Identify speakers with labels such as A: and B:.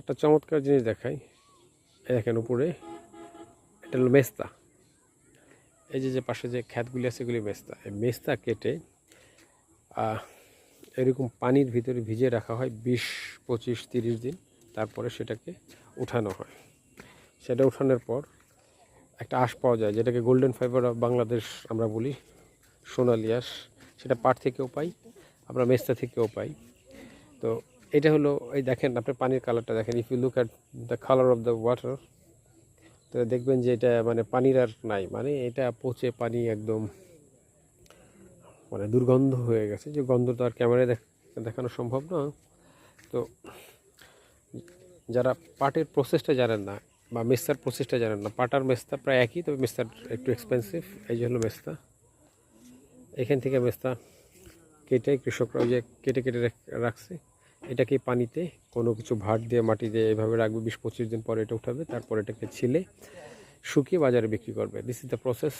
A: একটা চমৎকার জিনিস দেখাই। দেখেন উপরে, এটা হলো মেস্তা। এই যে যে পাশে যে খ্যাতগুলি আছে, এগুলি মেস্তা। এই মেস্তা কেটে এরকম পানির ভিতরে ভিজিয়ে রাখা হয় বিশ, পঁচিশ, তিরিশ দিন। তারপরে সেটাকে উঠানো হয়। সেটা উঠানোর পর একটা আঁশ পাওয়া যায়, যেটাকে গোল্ডেন ফাইবার অফ বাংলাদেশ আমরা বলি, সোনালি আঁশ। সেটা পাট থেকেও পাই, আমরা মেস্তা থেকেও পাই। তো এটা হলো, এই দেখেন, আপনি পানির কালারটা দেখেন। If you look at the colour of the water তো দেখবেন যে এটা মানে পানির আর নাই। মানে এটা পচে পানি একদম মানে দুর্গন্ধ হয়ে গেছে। যে গন্ধ তো আর ক্যামেরায় দেখানো সম্ভব না। তো যারা পাটের প্রসেসটা জানেন না বা মেস্তার প্রসেসটা জানেন না পাটার মেস্তা প্রায় একই, তবে মেস্তার একটু এক্সপেন্সিভ এই যে হলো মেস্তা। এখান থেকে মেস্তা কেটে কৃষকরা ওই যে কেটে কেটে রাখছে। এটাকে পানিতে কোনো কিছু ভাট দিয়ে মাটি দিয়ে এভাবে রাখবে, বিশ পঁচিশ দিন পরে এটা উঠাবে, তারপর এটাকে ছিলে শুকিয়ে বাজারে বিক্রি করবে। This is the process